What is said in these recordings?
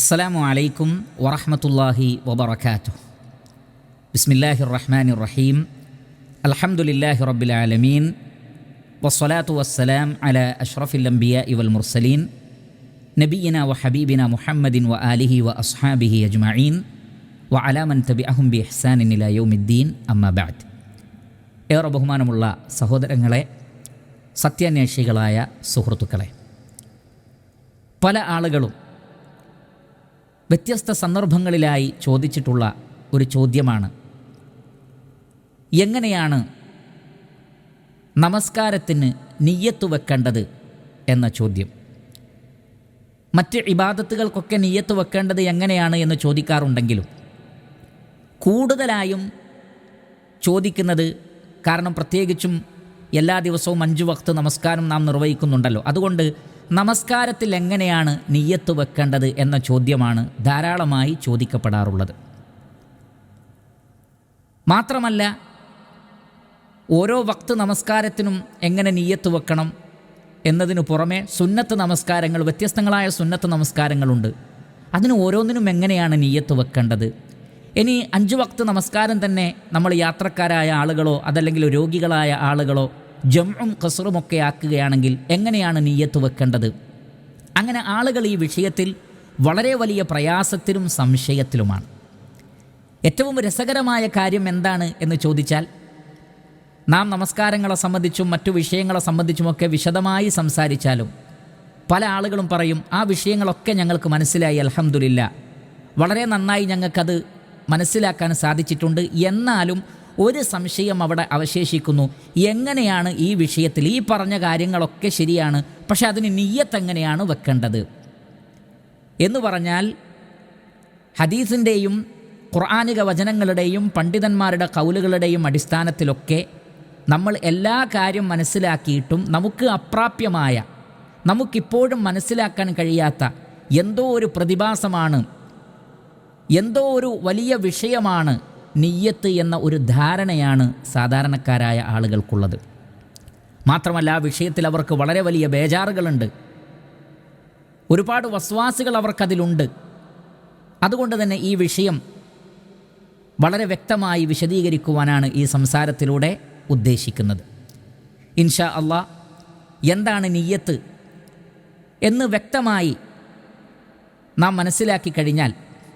السلام عليكم ورحمة الله وبركاته بسم الله الرحمن الرحيم الحمد لله رب العالمين والصلاة والسلام على أشرف الأنبياء والمرسلين نبينا وحبيبنا محمد وآله وأصحابه أجمعين وعلى من تبعهم بإحسان إلى يوم الدين أما بعد ഏറെ ബഹുമാനമുള്ള സഹോദരങ്ങളെ സത്യാന്വേഷികളായ സുഹൃത്തുക്കളെ പല ആളുകളും വ്യത്യസ്ത സന്ദർഭങ്ങളിലായി ചോദിച്ചിട്ടുള്ള ഒരു ചോദ്യമാണ്. എങ്ങനെയാണ് നമസ്കാരത്തിന് നീയത്ത് വെക്കേണ്ടത് എന്ന ചോദ്യം. മറ്റ് ഇബാദത്തുകൾക്കൊക്കെ നീയത്ത് വെക്കേണ്ടത് എങ്ങനെയാണ് എന്ന് ചോദിക്കാറുണ്ടെങ്കിലും കൂടുതലായും ചോദിക്കുന്നത് കാരണം പ്രത്യേകിച്ചും എല്ലാ ദിവസവും അഞ്ച് വക്ത് നമസ്കാരം നാം നിർവഹിക്കുന്നുണ്ടല്ലോ. അതുകൊണ്ട് നമസ്കാരത്തിൽ എങ്ങനെയാണ് നീയത്ത് വെക്കേണ്ടത് എന്ന ചോദ്യമാണ് ധാരാളമായി ചോദിക്കപ്പെടാറുള്ളത്. മാത്രമല്ല ഓരോ വക്ത് നമസ്കാരത്തിനും എങ്ങനെ നീയത്ത് വെക്കണം എന്നതിനു പുറമെ സുന്നത്ത് നമസ്കാരങ്ങൾ വ്യത്യസ്തങ്ങളായ സുന്നത്ത് നമസ്കാരങ്ങളുണ്ട്. അതിന് ഓരോന്നിനും എങ്ങനെയാണ് നീയത്ത് വെക്കേണ്ടത്? ഇനി അഞ്ച് വക്ത് നമസ്കാരം തന്നെ നമ്മൾ യാത്രക്കാരായ ആളുകളോ അതല്ലെങ്കിൽ രോഗികളായ ആളുകളോ ജംഉം കസറുമൊക്കെ ആക്കുകയാണെങ്കിൽ എങ്ങനെയാണ് നീയത്ത് വെക്കേണ്ടത്? അങ്ങനെ ആളുകൾ ഈ വിഷയത്തിൽ വളരെ വലിയ പ്രയാസത്തിലും സംശയത്തിലുമാണ്. ഏറ്റവും രസകരമായ കാര്യം എന്താണ് എന്ന് ചോദിച്ചാൽ നാം നമസ്കാരങ്ങളെ സംബന്ധിച്ചും മറ്റു വിഷയങ്ങളെ സംബന്ധിച്ചുമൊക്കെ വിശദമായി സംസാരിച്ചാലും പല ആളുകളും പറയും ആ വിഷയങ്ങളൊക്കെ ഞങ്ങൾക്ക് മനസ്സിലായി അലഹമുല്ല വളരെ നന്നായി ഞങ്ങൾക്കത് മനസ്സിലാക്കാൻ സാധിച്ചിട്ടുണ്ട്. എന്നാലും ഒരു സംശയം അവിടെ അവശേഷിക്കുന്നു. എങ്ങനെയാണ് ഈ വിഷയത്തിൽ ഈ പറഞ്ഞ കാര്യങ്ങളൊക്കെ ശരിയാണ്? പക്ഷെ അതിന് നീയത്ത് എങ്ങനെയാണ് വെക്കേണ്ടത്? എന്ന് പറഞ്ഞാൽ ഹദീസിന്റെയും ഖുർആാനിക വചനങ്ങളുടെയും പണ്ഡിതന്മാരുടെ കൗലുകളുടെയും അടിസ്ഥാനത്തിലൊക്കെ നമ്മൾ എല്ലാ കാര്യം മനസ്സിലാക്കിയിട്ടും നമുക്ക് അപ്രാപ്യമായ നമുക്കിപ്പോഴും മനസ്സിലാക്കാൻ കഴിയാത്ത എന്തോ ഒരു പ്രതിഭാസമാണ് എന്തോ ഒരു വലിയ വിഷയമാണ് നിയ്യത്ത് എന്ന ഒരു ധാരണയാണ് സാധാരണക്കാരായ ആളുകൾക്കുള്ളത്. മാത്രമല്ല ആ വിഷയത്തിൽ അവർക്ക് വളരെ വലിയ ബേജാറുകളുണ്ട്. ഒരുപാട് വസ്വാസികൾ അവർക്കതിലുണ്ട്. അതുകൊണ്ട് തന്നെ ഈ വിഷയം വളരെ വ്യക്തമായി വിശദീകരിക്കുവാനാണ് ഈ സംസാരത്തിലൂടെ ഉദ്ദേശിക്കുന്നത്. ഇൻഷാ അള്ളാ എന്താണ് നീയത്ത് എന്ന് വ്യക്തമായി നാം മനസ്സിലാക്കി കഴിഞ്ഞാൽ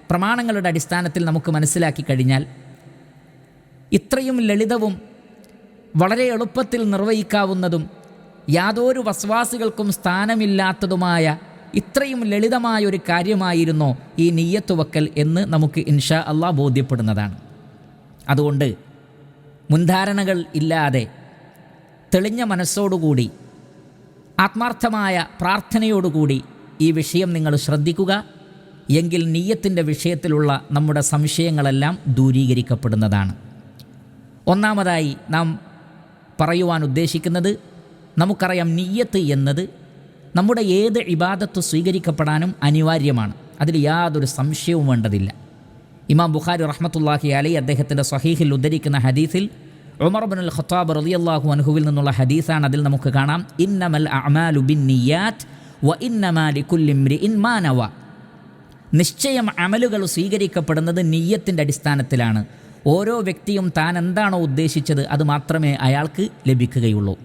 പ്രമാണങ്ങളുടെ അടിസ്ഥാനത്തിൽ നമുക്ക് മനസ്സിലാക്കി കഴിഞ്ഞാൽ ഇത്രയും ലളിതവും വളരെ എളുപ്പത്തിൽ നിർവഹിക്കാവുന്നതും യാതൊരു വസ്വാസികൾക്കും സ്ഥാനമില്ലാത്തതുമായ ഇത്രയും ലളിതമായ ഒരു കാര്യമായിരുന്നോ ഈ നീയത്ത് വക്കൽ എന്ന് നമുക്ക് ഇൻഷാ അള്ളാ ബോധ്യപ്പെടുന്നതാണ്. അതുകൊണ്ട് മുൻധാരണകൾ ഇല്ലാതെ തെളിഞ്ഞ മനസ്സോടുകൂടി ആത്മാർത്ഥമായ പ്രാർത്ഥനയോടുകൂടി ഈ വിഷയം നിങ്ങൾ ശ്രദ്ധിക്കുക. എങ്കിൽ നീയത്തിന്റെ വിഷയത്തിലുള്ള നമ്മുടെ സംശയങ്ങളെല്ലാം ദൂരീകരിക്കപ്പെടുന്നതാണ്. ഒന്നാമതായി നാം പറയുവാൻ ഉദ്ദേശിക്കുന്നത് നമുക്കറിയാം നീയത്ത് എന്നത് നമ്മുടെ ഏത് ഇബാദത്ത് സ്വീകരിക്കപ്പെടാനും അനിവാര്യമാണ്. അതിൽ യാതൊരു സംശയവും വേണ്ടതില്ല. ഇമാം ബുഖാരി റഹ്മത്തുല്ലാഹി അലി അദ്ദേഹത്തിന്റെ സഹീഹിൽ ഉദ്ധരിക്കുന്ന ഹദീസിൽ ഉമർ ബിൻ അൽ ഖത്താബ് റളിയല്ലാഹു അൻഹുവിൽ നിന്നുള്ള ഹദീസാണ് അതിൽ നമുക്ക് കാണാം. ഇന്നമൽ അഅമാലു ബിൻ നിയാത്ത് വ ഇന്നമാ ലികുല്ലി ഇംറിഇൻ മാ നവ. നിശ്ചയം അമലുകൾ സ്വീകരിക്കപ്പെടുന്നത് നീയത്തിന്റെ അടിസ്ഥാനത്തിലാണ്. ഓരോ വ്യക്തിയും താൻ എന്താണോ ഉദ്ദേശിച്ചത് അത് മാത്രമേ അയാൾക്ക് ലഭിക്കുകയുള്ളൂ.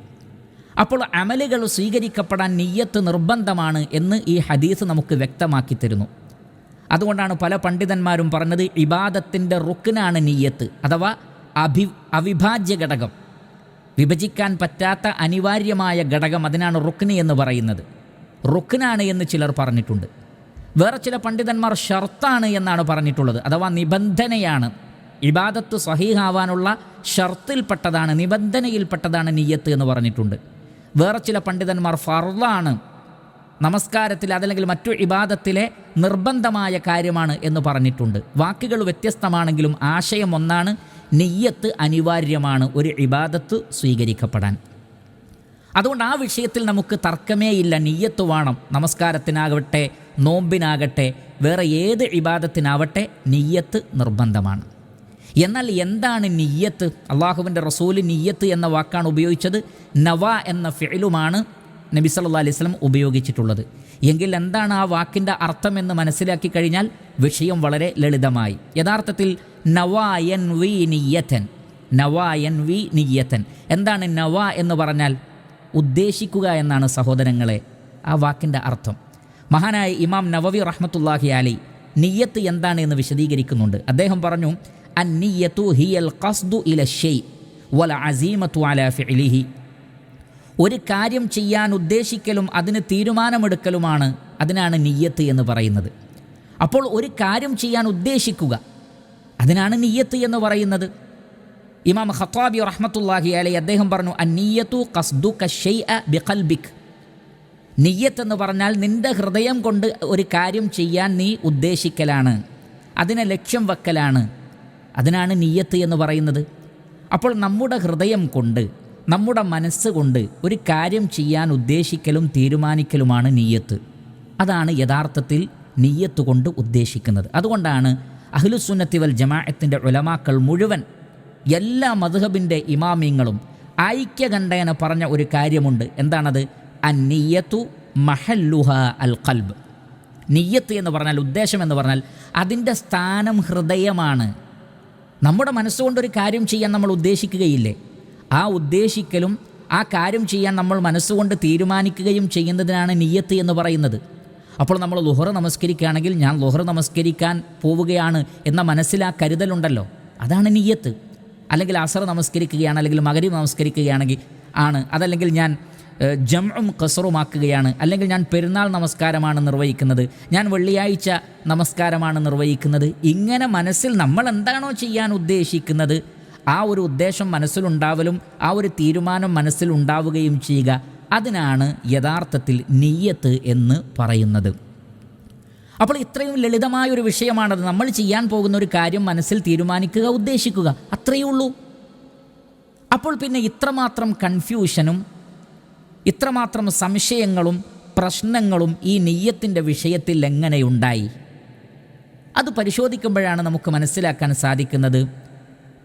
അപ്പോൾ അമലുകൾ സ്വീകരിക്കപ്പെടാൻ നെയ്യത്ത് നിർബന്ധമാണ് എന്ന് ഈ ഹദീസ് നമുക്ക് വ്യക്തമാക്കി തരുന്നു. അതുകൊണ്ടാണ് പല പണ്ഡിതന്മാരും പറഞ്ഞത് ഇബാദത്തിന്റെ റുക്കിനാണ് നെയ്യത്ത് അഥവാ അഭി അവിഭാജ്യ ഘടകം. വിഭജിക്കാൻ പറ്റാത്ത അനിവാര്യമായ ഘടകം അതിനാണ് റുക്കിന് എന്ന് പറയുന്നത്. റുക്കിനാണ് എന്ന് ചിലർ പറഞ്ഞിട്ടുണ്ട്. വേറെ ചില പണ്ഡിതന്മാർ ഷർത്താണ് എന്നാണ് പറഞ്ഞിട്ടുള്ളത്. അഥവാ നിബന്ധനയാണ്. ഇബാദത്ത് സഹീഹാവാനുള്ള ഷർത്തിൽപ്പെട്ടതാണ് നിബന്ധനയിൽപ്പെട്ടതാണ് നീയത്ത് എന്ന് പറഞ്ഞിട്ടുണ്ട്. വേറെ ചില പണ്ഡിതന്മാർ ഫർദാണ് നമസ്കാരത്തിൽ അതല്ലെങ്കിൽ മറ്റു ഇബാദത്തിലെ നിർബന്ധമായ കാര്യമാണ് എന്ന് പറഞ്ഞിട്ടുണ്ട്. വാക്കുകൾ വ്യത്യസ്തമാണെങ്കിലും ആശയം ഒന്നാണ് നെയ്യത്ത് അനിവാര്യമാണ് ഒരു ഇബാദത്ത് സ്വീകരിക്കപ്പെടാൻ. അതുകൊണ്ട് ആ വിഷയത്തിൽ നമുക്ക് തർക്കമേ ഇല്ല. നെയ്യത്ത് വേണം നമസ്കാരത്തിനാകട്ടെ നോമ്പിനാകട്ടെ വേറെ ഏത് ഇബാദത്തിനാവട്ടെ നെയ്യത്ത് നിർബന്ധമാണ്. എന്നാൽ എന്താണ് നിയ്യത്ത്? അള്ളാഹുവിന്റെ റസൂൽ നിയ്യത്ത് എന്ന വാക്കാണ് ഉപയോഗിച്ചത്. നവ എന്ന ഫിലുമാണ് നബി സല്ലാ അലൈഹി ഉപയോഗിച്ചിട്ടുള്ളത്. എങ്കിൽ എന്താണ് ആ വാക്കിന്റെ അർത്ഥം എന്ന് മനസ്സിലാക്കി കഴിഞ്ഞാൽ വിഷയം വളരെ ലളിതമായി. യഥാർത്ഥത്തിൽ നവായൻ വി നിയ്യത്തൻ. നവായൻ വി നിയ്യത്തൻ. എന്താണ് നവ എന്ന് പറഞ്ഞാൽ? ഉദ്ദേശിക്കുക എന്നാണ് സഹോദരങ്ങളെ ആ വാക്കിന്റെ അർത്ഥം. മഹാനായ ഇമാം നവവി റഹ്മത്തുല്ലാഹി അലി നിയ്യത്ത് എന്താണ് എന്ന് വിശദീകരിക്കുന്നുണ്ട്. അദ്ദേഹം പറഞ്ഞു ഹിയൽ ഇല ഒരു കാര്യം ചെയ്യാൻ ഉദ്ദേശിക്കലും അതിന് തീരുമാനമെടുക്കലുമാണ് അതിനാണ് നിയ്യത്ത് എന്ന് പറയുന്നത്. അപ്പോൾ ഒരു കാര്യം ചെയ്യാൻ ഉദ്ദേശിക്കുക അതിനാണ് നിയ്യത്ത് എന്ന് പറയുന്നത്. ഇമാം ഹത്താബി റഹ്മത്തുല്ലാഹി അലൈ അദ്ദേഹം പറഞ്ഞു അന്നീയത്തു കസ്ദു കഷെയ് ബിഖൽബിക്. നിയ്യത്ത് എന്ന് പറഞ്ഞാൽ നിന്റെ ഹൃദയം കൊണ്ട് ഒരു കാര്യം ചെയ്യാൻ നീ ഉദ്ദേശിക്കലാണ് അതിനെ ലക്ഷ്യം വെക്കലാണ്. അതിനാണ് നീയത്ത് എന്ന് പറയുന്നത്. അപ്പോൾ നമ്മുടെ ഹൃദയം കൊണ്ട് നമ്മുടെ മനസ്സുകൊണ്ട് ഒരു കാര്യം ചെയ്യാൻ ഉദ്ദേശിക്കലും തീരുമാനിക്കലുമാണ് നീയത്ത്. അതാണ് യഥാർത്ഥത്തിൽ നീയത്ത് കൊണ്ട് ഉദ്ദേശിക്കുന്നത്. അതുകൊണ്ടാണ് അഹ്ലുസുന്നത്തി വൽ ജമാഅത്തിന്റെ ഉലമാക്കൾ മുഴുവൻ എല്ലാ മധുഹബിന്റെ ഇമാമിയങ്ങളും ഐക്യകണ്ഠേന പറഞ്ഞ ഒരു കാര്യമുണ്ട്. എന്താണത്? അന്നീയത്തു മഹല്ലുഹ അൽ ഖൽബ്. നീയത്ത് എന്ന് പറഞ്ഞാൽ ഉദ്ദേശം എന്ന് പറഞ്ഞാൽ അതിന്റെ സ്ഥാനം ഹൃദയമാണ്. നമ്മുടെ മനസ്സുകൊണ്ടൊരു കാര്യം ചെയ്യാൻ നമ്മൾ ഉദ്ദേശിക്കുകയില്ലേ? ആ ഉദ്ദേശിക്കലും ആ കാര്യം ചെയ്യാൻ നമ്മൾ മനസ്സുകൊണ്ട് തീരുമാനിക്കുകയും ചെയ്യുന്നതിനാണ് നിയ്യത്ത് എന്ന് പറയുന്നത്. അപ്പോൾ നമ്മൾ ലുഹറ നമസ്കരിക്കുകയാണെങ്കിൽ ഞാൻ ലുഹറ നമസ്കരിക്കാൻ പോവുകയാണ് എന്ന മനസ്സിൽ ആ കരുതലുണ്ടല്ലോ അതാണ് നിയ്യത്ത് അല്ലെങ്കിൽ അസർ നമസ്കരിക്കുകയാണ് അല്ലെങ്കിൽ മകരീവ് നമസ്കരിക്കുകയാണെങ്കിൽ ആണ്. അതല്ലെങ്കിൽ ഞാൻ ജംഉം കസറുമാക്കുകയാണ് അല്ലെങ്കിൽ ഞാൻ പെരുന്നാൾ നമസ്കാരമാണ് നിർവഹിക്കുന്നത്. ഞാൻ വെള്ളിയാഴ്ച നമസ്കാരമാണ് നിർവഹിക്കുന്നത്. ഇങ്ങനെ മനസ്സിൽ നമ്മൾ എന്താണോ ചെയ്യാൻ ഉദ്ദേശിക്കുന്നത് ആ ഒരു ഉദ്ദേശം മനസ്സിലുണ്ടാവലും ആ ഒരു തീരുമാനം മനസ്സിലുണ്ടാവുകയും ചെയ്യുക. അതിനാണ് യഥാർത്ഥത്തിൽ നീയത്ത് എന്ന് പറയുന്നത്. അപ്പോൾ ഇത്രയും ലളിതമായ ഒരു വിഷയമാണത്. നമ്മൾ ചെയ്യാൻ പോകുന്ന ഒരു കാര്യം മനസ്സിൽ തീരുമാനിക്കുക ഉദ്ദേശിക്കുക. അത്രയേ ഉള്ളൂ. അപ്പോൾ പിന്നെ ഇത്രമാത്രം കൺഫ്യൂഷനും ഇത്രമാത്രം സംശയങ്ങളും പ്രശ്നങ്ങളും ഈ നെയ്യത്തിന്റെ വിഷയത്തിൽ എങ്ങനെയുണ്ടായി? അത് പരിശോധിക്കുമ്പോഴാണ് നമുക്ക് മനസ്സിലാക്കാൻ സാധിക്കുന്നത്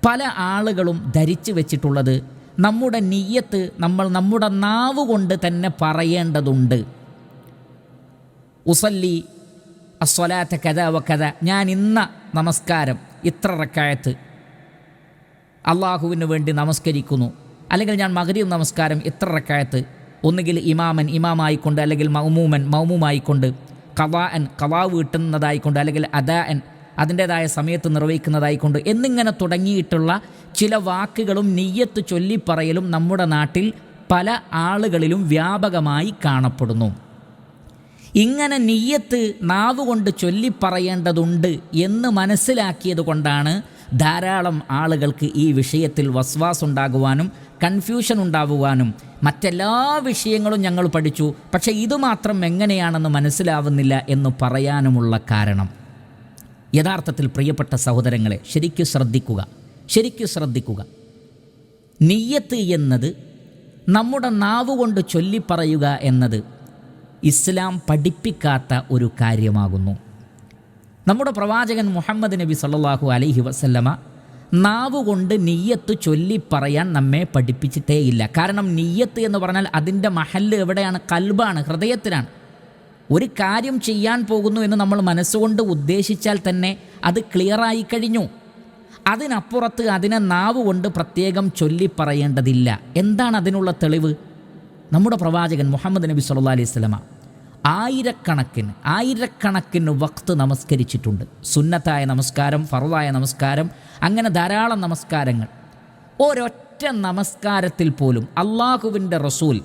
പല ആളുകളും ധരിച്ചു വെച്ചിട്ടുള്ളത് നമ്മുടെ നെയ്യത്ത് നമ്മൾ നമ്മുടെ നാവ് കൊണ്ട് തന്നെ പറയേണ്ടതുണ്ട്. ഉസല്ലി അസ്വലാത്ത കഥ വ കഥ ഞാൻ ഇന്ന നമസ്കാരം ഇത്ര റക്കായത്ത്. അള്ളാഹുവിന് വേണ്ടി നമസ്കരിക്കുന്നു. അല്ലെങ്കിൽ ഞാൻ മകരീം നമസ്കാരം ഇത്ര റക്കായത്ത്. ഒന്നുകിൽ ഇമാമൻ ഇമാമായിക്കൊണ്ട് അല്ലെങ്കിൽ മൗമൂമൻ മൗമൂമായിക്കൊണ്ട് കവാഅൻ കവാ വീട്ടുന്നതായിക്കൊണ്ട് അല്ലെങ്കിൽ അദാഅൻ അതിന്റേതായ സമയത്ത് നിർവഹിക്കുന്നതായിക്കൊണ്ട് എന്നിങ്ങനെ തുടങ്ങിയിട്ടുള്ള ചില വാക്കുകളും നെയ്യത്ത് ചൊല്ലിപ്പറയലും നമ്മുടെ നാട്ടിൽ പല ആളുകളിലും വ്യാപകമായി കാണപ്പെടുന്നു. ഇങ്ങനെ നെയ്യത്ത് നാവുകൊണ്ട് ചൊല്ലിപ്പറയേണ്ടതുണ്ട് എന്ന് മനസ്സിലാക്കിയത് കൊണ്ടാണ് ധാരാളം ആളുകൾക്ക് ഈ വിഷയത്തിൽ വസ്വാസുണ്ടാകുവാനും കൺഫ്യൂഷൻ ഉണ്ടാവുവാനും മറ്റെല്ലാ വിഷയങ്ങളും ഞങ്ങൾ പഠിച്ചു. പക്ഷേ ഇതുമാത്രം എങ്ങനെയാണെന്ന് മനസ്സിലാവുന്നില്ല എന്ന് പറയാനുമുള്ള കാരണം. യഥാർത്ഥത്തിൽ പ്രിയപ്പെട്ട സഹോദരങ്ങളെ ശരിക്കും ശ്രദ്ധിക്കുക. ശരിക്കും ശ്രദ്ധിക്കുക. നെയ്യത്ത് എന്നത് നമ്മുടെ നാവുകൊണ്ട് ചൊല്ലിപ്പറയുക എന്നത് ഇസ്ലാം പഠിപ്പിക്കാത്ത ഒരു കാര്യമാകുന്നു. നമ്മുടെ പ്രവാചകൻ മുഹമ്മദ് നബി സല്ലാഹു അലൈഹി വസല്ലമ നാവുകൊണ്ട് നീയത്ത് ചൊല്ലിപ്പറയാൻ നമ്മെ പഠിപ്പിച്ചിട്ടേയില്ല കാരണം നീയത്ത് എന്ന് പറഞ്ഞാൽ അതിന്റെ മഹല്ല് എവിടെയാണ്? കൽബാണ് ഹൃദയത്തിലാണ്. ഒരു കാര്യം ചെയ്യാൻ പോകുന്നു എന്ന് നമ്മൾ മനസ്സുകൊണ്ട് ഉദ്ദേശിച്ചാൽ തന്നെ അത് ക്ലിയറായി കഴിഞ്ഞു. അതിനപ്പുറത്ത് അതിനെ നാവ് കൊണ്ട് പ്രത്യേകം ചൊല്ലിപ്പറയേണ്ടതില്ല എന്താണ് അതിനുള്ള തെളിവ്? നമ്മുടെ പ്രവാചകൻ മുഹമ്മദ് നബി സല്ലാ അലൈഹി സ്വലമ ആയിരക്കണക്കിന് ആയിരക്കണക്കിന് വക്ത് നമസ്കരിച്ചിട്ടുണ്ട്. സുന്നത്തായ നമസ്കാരം ഫറുതായ നമസ്കാരം അങ്ങനെ ധാരാളം നമസ്കാരങ്ങൾ. ഒരൊറ്റ നമസ്കാരത്തിൽ പോലും അള്ളാഹുവിന്റെ റസൂൽ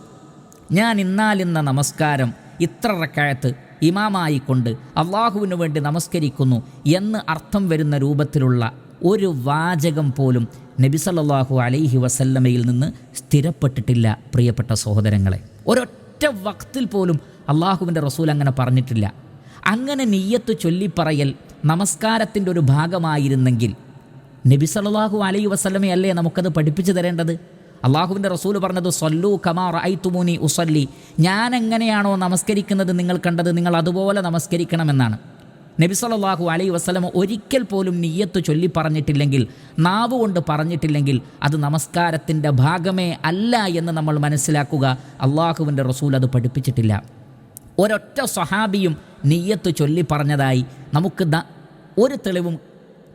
ഞാൻ ഇന്നാലിന്ന നമസ്കാരം ഇത്ര റക്കായത്ത് ഇമാമായിക്കൊണ്ട് അള്ളാഹുവിന് വേണ്ടി നമസ്കരിക്കുന്നു എന്ന് അർത്ഥം വരുന്ന രൂപത്തിലുള്ള ഒരു വാചകം പോലും നബിസല്ലാഹു അലൈഹി വസല്ലമയിൽ നിന്ന് സ്ഥിരപ്പെട്ടിട്ടില്ല പ്രിയപ്പെട്ട സഹോദരങ്ങളെ. ഒരൊറ്റ വക്തിൽ പോലും അള്ളാഹുവിന്റെ റസൂൽ അങ്ങനെ പറഞ്ഞിട്ടില്ല. അങ്ങനെ നെയ്യത്ത് ചൊല്ലിപ്പറയൽ നമസ്കാരത്തിന്റെ ഒരു ഭാഗമായിരുന്നെങ്കിൽ നബി സല്ലല്ലാഹു അലൈഹി വസല്ലമയല്ലേ നമുക്കത് പഠിപ്പിച്ചു തരേണ്ടത്? അള്ളാഹുവിന്റെ റസൂൽ പറഞ്ഞത് സൊല്ലു കമാർ ഐത്തുമൂനി ഉസല്ലി. ഞാൻ എങ്ങനെയാണോ നമസ്കരിക്കുന്നത് നിങ്ങൾ കണ്ടത് നിങ്ങൾ അതുപോലെ നമസ്കരിക്കണമെന്നാണ്. നബി സല്ലല്ലാഹു അലൈ വസ്ലമ ഒരിക്കൽ പോലും നീയത്ത് ചൊല്ലി പറഞ്ഞിട്ടില്ലെങ്കിൽ നാവ് കൊണ്ട് പറഞ്ഞിട്ടില്ലെങ്കിൽ അത് നമസ്കാരത്തിന്റെ ഭാഗമേ അല്ല എന്ന് നമ്മൾ മനസ്സിലാക്കുക. അള്ളാഹുവിന്റെ റസൂൽ അത് പഠിപ്പിച്ചിട്ടില്ല. ഒരൊറ്റ സ്വഹാബിയും നീയത്ത് ചൊല്ലി പറഞ്ഞതായി നമുക്ക് ഒരു തെളിവും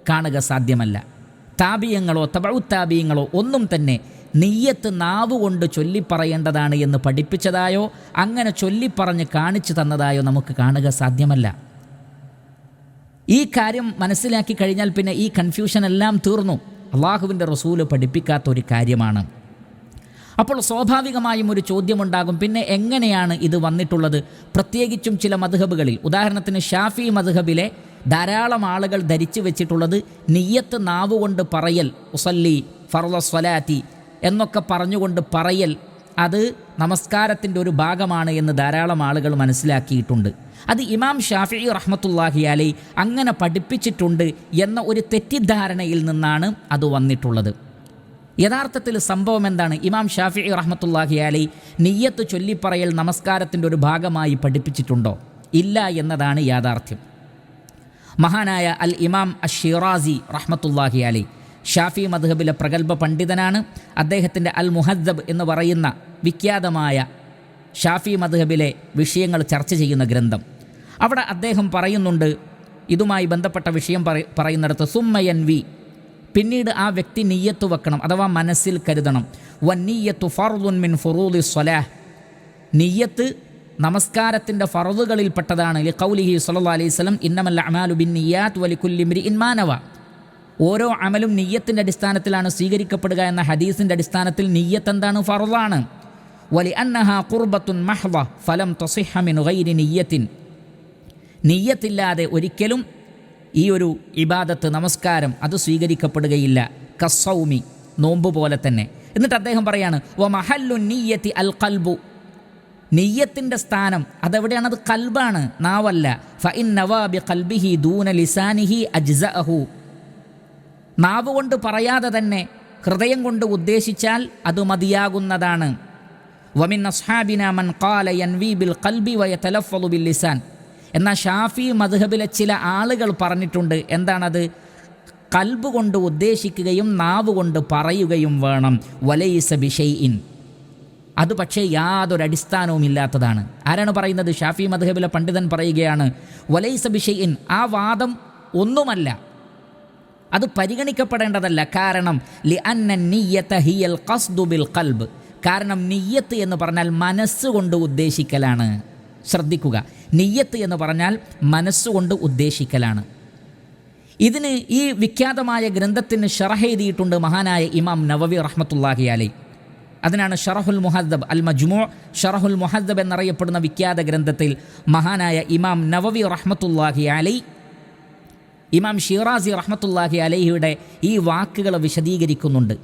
കാണുക സാധ്യമല്ല. താബീയങ്ങളോ തബഉത്താബീയങ്ങളോ ഒന്നും തന്നെ നെയ്യത്ത് നാവുകൊണ്ട് ചൊല്ലിപ്പറയേണ്ടതാണ് എന്ന് പഠിപ്പിച്ചതായോ അങ്ങനെ ചൊല്ലിപ്പറഞ്ഞ് കാണിച്ചു തന്നതായോ നമുക്ക് കാണുക സാധ്യമല്ല. ഈ കാര്യം മനസ്സിലാക്കി കഴിഞ്ഞാൽ പിന്നെ ഈ കൺഫ്യൂഷൻ എല്ലാം തീർന്നു. അള്ളാഹുവിന്റെ റസൂൽ പഠിപ്പിക്കാത്ത ഒരു കാര്യമാണ്. അപ്പോൾ സ്വാഭാവികമായും ഒരു ചോദ്യമുണ്ടാകും പിന്നെ എങ്ങനെയാണ് ഇത് വന്നിട്ടുള്ളത്? പ്രത്യേകിച്ചും ചില മധുഹബുകളിൽ. ഉദാഹരണത്തിന് ഷാഫി മധുഹബിലെ ധാരാളം ആളുകൾ ധരിച്ചു വെച്ചിട്ടുള്ളത് നിയ്യത്ത് നാവുകൊണ്ട് പറയൽ ഉസല്ലി ഫർള സ്വലാത്തി എന്നൊക്കെ പറഞ്ഞുകൊണ്ട് പറയൽ അത് നമസ്കാരത്തിന്റെ ഒരു ഭാഗമാണ് എന്ന് ധാരാളം ആളുകൾ മനസ്സിലാക്കിയിട്ടുണ്ട്. അത് ഇമാം ഷാഫി റഹ്മത്തുല്ലാഹി അലൈ അങ്ങനെ പഠിപ്പിച്ചിട്ടുണ്ട് എന്ന ഒരു തെറ്റിദ്ധാരണയിൽ നിന്നാണ് അത് വന്നിട്ടുള്ളത്. യഥാർത്ഥത്തിൽ സംഭവം എന്താണ്? ഇമാം ഷാഫി റഹ്മത്തുല്ലാഹി അലൈ നിയ്യത്ത് ചൊല്ലിപ്പറയൽ നമസ്കാരത്തിന്റെ ഒരു ഭാഗമായി പഠിപ്പിച്ചിട്ടുണ്ടോ? ഇല്ല എന്നതാണ് യാഥാർത്ഥ്യം. മഹാനായ അൽ ഇമാം അഷിറാസി റഹ്മത്തുല്ലാഹി അലി. ഷാഫി മദ്ഹബിലെ പ്രഗത്ഭ പണ്ഡിതനാണ്. അദ്ദേഹത്തിന്റെ അൽ മുഹദ്ദബ് എന്ന് പറയുന്ന വിഖ്യാതമായ ഷാഫി മദ്ഹബിലെ വിഷയങ്ങൾ ചർച്ച ചെയ്യുന്ന ഗ്രന്ഥം. അവിടെ അദ്ദേഹം പറയുന്നുണ്ട് ഇതുമായി ബന്ധപ്പെട്ട വിഷയം പറ- പറയുന്നിടത്ത് സുമ്മയൻ വി പിന്നീട് ആ വ്യക്തി നീയത്ത് വെക്കണം അഥവാ മനസ്സിൽ കരുതണം. വൻ നീയത്തു ഫർദുൻ മിൻ ഫുറൂദി സ്വലാഹ് നിയ്യത്ത് നമസ്കാരത്തിന്റെ ഫറദുകളിൽപ്പെട്ടതാണ് ലി കൗലിഹി സല്ലാ അലൈഹി സ്വലം ഇന്നമല്ല അമാലു ബിൻ നിയാത്ത് വലിക്കുല്ലിമിരി ഇൻമാനവ ഓരോ അമലും നെയ്യത്തിന്റെ അടിസ്ഥാനത്തിലാണ് സ്വീകരിക്കപ്പെടുക എന്ന ഹദീസിന്റെ അടിസ്ഥാനത്തിൽ നെയ്യത്ത് എന്താണ്? ഫറദാണ് വലി അന്നഹ കുർബത്തുൻ മഹ്വ ഫലം തൊസിഹമിൻ ഗൈരി നെയ്യത്തില്ലാതെ നീയത്തില്ലാതെ ഒരിക്കലും ഈ ഒരു ഇബാദത്ത് നമസ്കാരം അത് സ്വീകരിക്കപ്പെടുകയില്ല. കസൗമി നോമ്പ് പോലെ തന്നെ. എന്നിട്ട് അദ്ദേഹം പറയാണ് വ മഹല്ലു നീയത്തി അൽ കൽബു നെയ്യത്തിന്റെ സ്ഥാനം അതെവിടെയാണ്? അത് കൽബാണ് നാവല്ല. ഫൈൻ ഇൻ നവാബി കൽബിഹി ദൂന ലിസാനിഹി അജ്സഅഹു. നാവ് കൊണ്ട് പറയാതെ തന്നെ ഹൃദയം കൊണ്ട് ഉദ്ദേശിച്ചാൽ അത് മതിയാകുന്നതാണ്. വമിൻ അസ്ഹാബിന മൻ ഖാല യൻവി ബിൽ കൽബി വയ തലഫലു ബിൽ ലിസാൻ. എന്നാൽ ഷാഫി മധുഹബിലെ ചില ആളുകൾ പറഞ്ഞിട്ടുണ്ട് എന്താണത്? കൽബ് കൊണ്ട് ഉദ്ദേശിക്കുകയും നാവ് കൊണ്ട് പറയുകയും വേണം. വലൈസ ബിഷൈഇൻ. അത് പക്ഷേ യാതൊരു അടിസ്ഥാനവും ഇല്ലാത്തതാണ്. ആരാണ് പറയുന്നത്? ഷാഫി മദ്ഹബിലെ പണ്ഡിതൻ പറയുകയാണ് വലൈസ ബിഷയിൻ ആ വാദം ഒന്നുമല്ല. അത് പരിഗണിക്കപ്പെടേണ്ടതല്ല. കാരണം ഹിയൽ ഖസ്ദു ബിൽ ഖൽബ്. കാരണം നിയ്യത്ത് എന്ന് പറഞ്ഞാൽ മനസ്സുകൊണ്ട് ഉദ്ദേശിക്കലാണ്. ശ്രദ്ധിക്കുക. നിയ്യത്ത് എന്ന് പറഞ്ഞാൽ മനസ്സുകൊണ്ട് ഉദ്ദേശിക്കലാണ്. ഇതിന് ഈ വിഖ്യാതമായ ഗ്രന്ഥത്തിന് ഷറഹെയ്തിയിട്ടുണ്ട് മഹാനായ ഇമാം നവവി റഹ്മത്തുല്ലാഹി അലൈ അതിനാണ് ഷറഹുൽ മുഹദ്ദബ് അൽ മജ്മു ഷറഹുൽ മുഹദ്ദബ് എന്നറിയപ്പെടുന്ന വിഖ്യാത ഗ്രന്ഥത്തിൽ മഹാനായ ഇമാം നവവി റഹ്മത്തുല്ലാഹി അലൈ ഇമാം ഷിറാസി റഹ്മത്തുല്ലാഹി അലൈഹിയുടെ ഈ വാക്കുകൾ വിശദീകരിക്കുന്നുണ്ട്.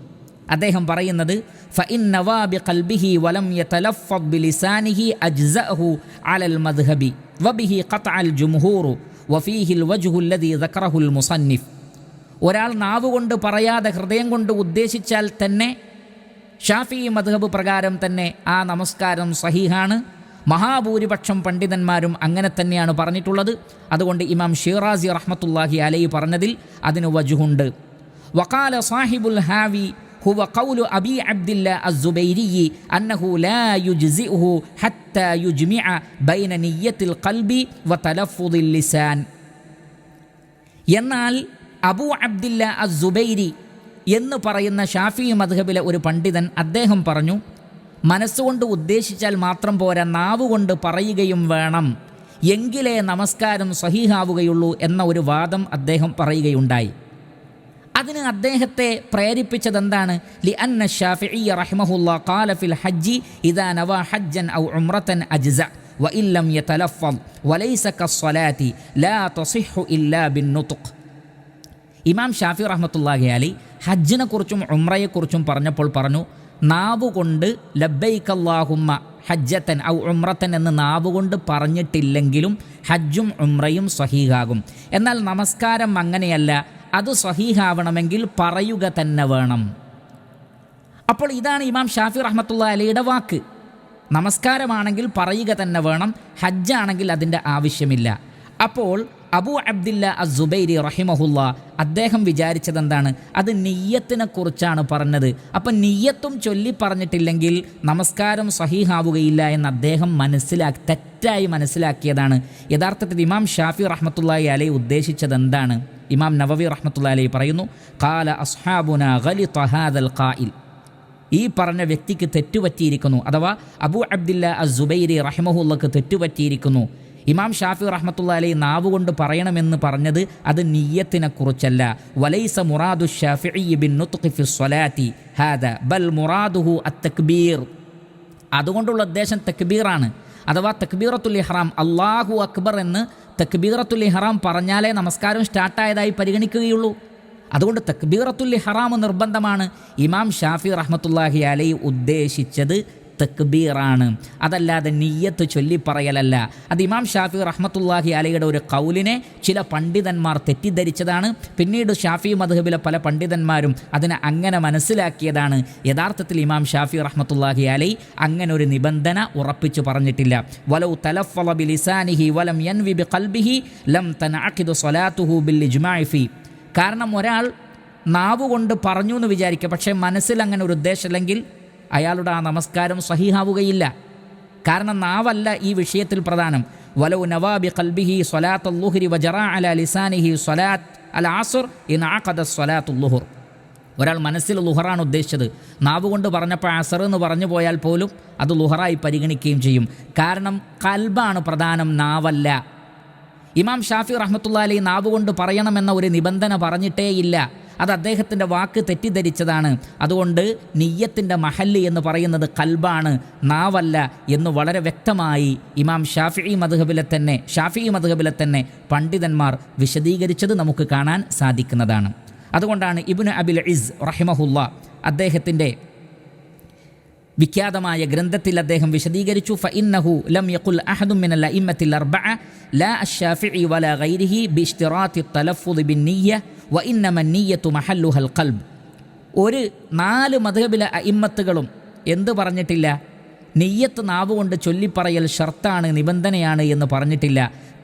അദ്ദേഹം പറയുന്നത് ഫഇൻ നവാബി ഖൽബിഹി വലം യതലഫദ് ബിലിസാനിഹി അജ്സഹു അലൽ മദ്ഹബി വബിഹി ഖത്അൽ ജുംഹൂറു വഫീഹിൽ വജ്ഹു അല്ലദി ദക്കറഹുൽ മുസന്നിഫ്. ഒരാൾ നാവുകൊണ്ട് പറയാതെ ഹൃദയം കൊണ്ട് ഉദ്ദേശിച്ചാൽ തന്നെ ഷാഫി മദ്ഹബ് പ്രകാരം തന്നെ ആ നമസ്കാരം സഹീഹാണ് മഹാഭൂരിപക്ഷം പണ്ഡിതന്മാരും അങ്ങനെ തന്നെയാണ് പറഞ്ഞിട്ടുള്ളത് അതുകൊണ്ട് ഇമാം ഷിറാസി റഹ്മത്തുല്ലാഹി അലൈ പറഞ്ഞതിൽ അതിന് വജുഹുണ്ട് വക്കാല സാഹിബുൽ ഹാവി هو قول أبي عبد الله الزبيري أنه لا يجزئه حتى يجمع بين نية القلب وتلفظ اللسان എന്നാൽ അബൂ അബ്ദില്ല അസുബൈരി എന്ന് പറയുന്ന ഷാഫി മദ്ഹബിലെ ഒരു പണ്ഡിതൻ അദ്ദേഹം പറഞ്ഞു മനസ്സുകൊണ്ട് ഉദ്ദേശിച്ചാൽ മാത്രം പോരാ നാവുകൊണ്ട് പറയുകയും വേണം എങ്കിലേ നമസ്കാരം സഹീഹാവുകയുള്ളൂ എന്ന ഒരു വാദം അദ്ദേഹം പറയുകയുണ്ടായി അതിന് അദ്ദേഹത്തെ പ്രേരിപ്പിച്ചത് എന്താണ് ലി അന്ന ഷാഫിഇ റഹിമഹുല്ല ഖാല ഫിൽ ഹജ്ജി ഇദാ നവ ഹജ്ജൻ ഔ ഉംറതൻ അജ്സ وإن لم يتلفظ وليس كالصلاة لا تصح إلا بالنطق ഇമാം ഷാഫി റഹ്മത്തുല്ലാഹി അലി ഹജ്ജിനെ കുറിച്ചും ഉമ്രയെക്കുറിച്ചും പറഞ്ഞപ്പോൾ പറഞ്ഞു നാവുകൊണ്ട് ലബ്ബൈക്കല്ലാഹുമ്മ ഹജ്ജത്തൻ ഔ ഉമ്രത്തൻ എന്ന് നാവുകൊണ്ട് പറഞ്ഞിട്ടില്ലെങ്കിലും ഹജ്ജും ഉമ്രയും സഹീഹാകും എന്നാൽ നമസ്കാരം അങ്ങനെയല്ല അത് സഹീഹാവണമെങ്കിൽ പറയുക തന്നെ വേണം. അപ്പോൾ ഇതാണ് ഇമാം ഷാഫി റഹ്മത്തുള്ള അലിയുടെ വാക്ക്. നമസ്കാരമാണെങ്കിൽ പറയുക തന്നെ വേണം ഹജ്ജാണെങ്കിൽ അതിന്റെ ആവശ്യമില്ല. അപ്പോൾ അബു അബ്ദില്ല അസുബൈരി റഹിമഹുല്ല അദ്ദേഹം വിചാരിച്ചത് എന്താണ് അത് നെയ്യത്തിനെ കുറിച്ചാണ് പറഞ്ഞത്. അപ്പം നെയ്യത്തും ചൊല്ലി പറഞ്ഞിട്ടില്ലെങ്കിൽ നമസ്കാരം സഹീഹാവുകയില്ല എന്ന് അദ്ദേഹം മനസ്സിലാക്കി തെറ്റായി മനസ്സിലാക്കിയതാണ്. യഥാർത്ഥത്തിൽ ഇമാം ഷാഫി റഹ്മത്തുല്ലായി അലൈ ഉദ്ദേശിച്ചത് എന്താണ് ഇമാം നവവി റഹ്മത്തുള്ള അലൈ പറയുന്നു കാല അസ്ഹാബുന ഗലി തഹാദൽ ഖായിൽ ഈ പറഞ്ഞ വ്യക്തിക്ക് തെറ്റുപറ്റിയിരിക്കുന്നു. അഥവാ അബു അബ്ദില്ല അസുബൈരി റഹ്മഹുല്ലക്ക് തെറ്റുപറ്റിയിരിക്കുന്നു. ഇമാം ഷാഫി റഹ്മത്തുള്ള അലൈ നാവ് കൊണ്ട് പറയണമെന്ന് പറഞ്ഞത് അത് നീയത്തിനെ കുറിച്ചല്ല വലൈസ മുറാദു ഷാഫി ബിൻ ബൽ മുറാദുഹു അത്തക്ബീർ. അതുകൊണ്ടുള്ള ഉദ്ദേശം തക്ബീറാണ്. അഥവാ തക്ബീറത്തുൽ ഇഹ്റാം അള്ളാഹു അക്ബർ എന്ന് തക്ബീറത്തുൽ ഇഹ്റാം പറഞ്ഞാലേ നമസ്കാരം സ്റ്റാർട്ടായതായി പരിഗണിക്കുകയുള്ളൂ. അതുകൊണ്ട് തക്ബീറത്തുൽ ഇഹ്റാം നിർബന്ധമാണ് ഇമാം ഷാഫി റഹ്മത്തുല്ലാഹി അലൈ ഉദ്ദേശിച്ചത് തക്ബീറാണ്. അതല്ലാതെ നീയത്ത് ചൊല്ലിപ്പറയലല്ല. അത് ഇമാം ഷാഫി റഹ്മത്തുല്ലാഹി അലയുടെ ഒരു കൗലിനെ ചില പണ്ഡിതന്മാർ തെറ്റിദ്ധരിച്ചതാണ്. പിന്നീട് ഷാഫി മധുഹബിലെ പല പണ്ഡിതന്മാരും അതിനെ അങ്ങനെ മനസ്സിലാക്കിയതാണ്. യഥാർത്ഥത്തിൽ ഇമാം ഷാഫി റഹ്മത്തുല്ലാഹി അലൈ അങ്ങനെ ഒരു നിബന്ധന ഉറപ്പിച്ചു പറഞ്ഞിട്ടില്ല. വലൗ തലഫലിസാനിഹി ബിലിസാനിഹി വലം യൻവി ബി ഖൽബിഹി ലം തനാഖിദു സ്വലാത്തുഹു ബിൽ ഇജ്മാഇ ഫീ. കാരണം ഒരാൾ നാവുകൊണ്ട് പറഞ്ഞു എന്ന് വിചാരിക്കുക. പക്ഷേ മനസ്സിൽ അങ്ങനെ ഒരു ഉദ്ദേശമില്ലെങ്കിൽ അയാളുടെ ആ നമസ്കാരം സഹിഹാവുകയില്ല. കാരണം നാവല്ല ഈ വിഷയത്തിൽ പ്രധാനം. വലൗ നവാബി കൽബിഹി സ്വലാത്ത് അല്ലുഹരി വജറ അല ലിസാനിഹി സ്വലാത്ത് അൽ ആസുർ ഇൻ ആഖദ സ്വലാത്ത് ലുഹുർ ഒരാൾ മനസ്സിൽ ലുഹറാണ് ഉദ്ദേശിച്ചത്. നാവ് കൊണ്ട് പറഞ്ഞപ്പോൾ അസർ എന്ന് പറഞ്ഞു പോയാൽ പോലും അത് ലുഹറായി പരിഗണിക്കുകയും ചെയ്യും. കാരണം കൽബാണ് പ്രധാനം നാവല്ല. ഇമാം ഷാഫി റഹ്മത്തുള്ള അലി നാവ് കൊണ്ട് പറയണമെന്ന ഒരു നിബന്ധന പറഞ്ഞിട്ടേയില്ല. അത് അദ്ദേഹത്തിന്റെ വാക്ക് തെറ്റിദ്ധരിച്ചതാണ്. അതുകൊണ്ട് നെയ്യത്തിന്റെ മഹല്ല് എന്ന് പറയുന്നത് കൽബാണ് നാവല്ല എന്ന് വളരെ വ്യക്തമായി ഇമാം ഷാഫി മധുഹബിലെ തന്നെ ഷാഫി മധുഹബിലെ തന്നെ പണ്ഡിതന്മാർ വിശദീകരിച്ചത് നമുക്ക് കാണാൻ സാധിക്കുന്നതാണ്. അതുകൊണ്ടാണ് ഇബിന് അബിൽ ഇസ് റഹിമഹുല്ല അദ്ദേഹത്തിന്റെ വിഖ്യാതമായ ഗ്രന്ഥത്തിൽ അദ്ദേഹം വിശദീകരിച്ചു ഫഇന്നഹു ലം യഖുൽ അഹദും മിനൽ അഇമ്മത്തിൽ അർബഅ ലാ അശ്ശാഫിഇ വലാ ഗൈരിഹി ബിഇസ്തിറാതി തലഫുദ് ബിന്നിയ്യ വ ഇന്നമ നിയ്യത്തു മഹല്ലുഹൽ ഖൽബ് ഒരു നാല് മധബിലെ അയിമ്മത്തുകളും എന്ത് പറഞ്ഞിട്ടില്ല നെയ്യത്ത് നാവ് കൊണ്ട് ചൊല്ലിപ്പറയൽ ഷർത്താണ് നിബന്ധനയാണ് എന്ന് പറഞ്ഞിട്ടില്ല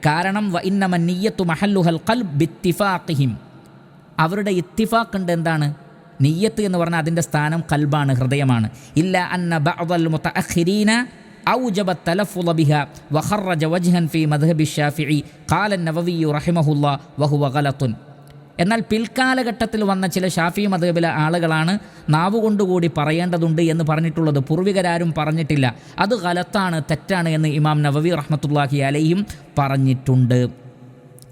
കാരണം വ ഇന്നമ നിയ്യത്തു മഹല്ലുഹൽ ഖൽബ് ബിത്തിഫാഖിഹിം അവരുടെ ഇത്തിഫാഖ് ഉണ്ട് എന്താണ് നിയ്യത്ത് എന്ന് പറഞ്ഞാൽ അതിൻ്റെ സ്ഥാനം കൽബാണ് ഹൃദയമാണ് ഇല്ല അന്ന ബഅദൽ മുതഅഖിരീന أوجب التلفظ بها وخرج وجها في مذهب الشافعي قال النووي رحمه الله وهو غلط എന്നാൽ പിൽക്കാലഘട്ടത്തിൽ വന്ന ചില ഷാഫി മതബിലെ ആളുകളാണ് നാവുകൊണ്ടുകൂടി പറയേണ്ടതുണ്ട് എന്ന് പറഞ്ഞിട്ടുള്ളത്. പൂർവികരാരും പറഞ്ഞിട്ടില്ല. അത് കലത്താണ് തെറ്റാണ് എന്ന് ഇമാം നവവി റഹ്മത്തുല്ലാഹി അലയും പറഞ്ഞിട്ടുണ്ട്.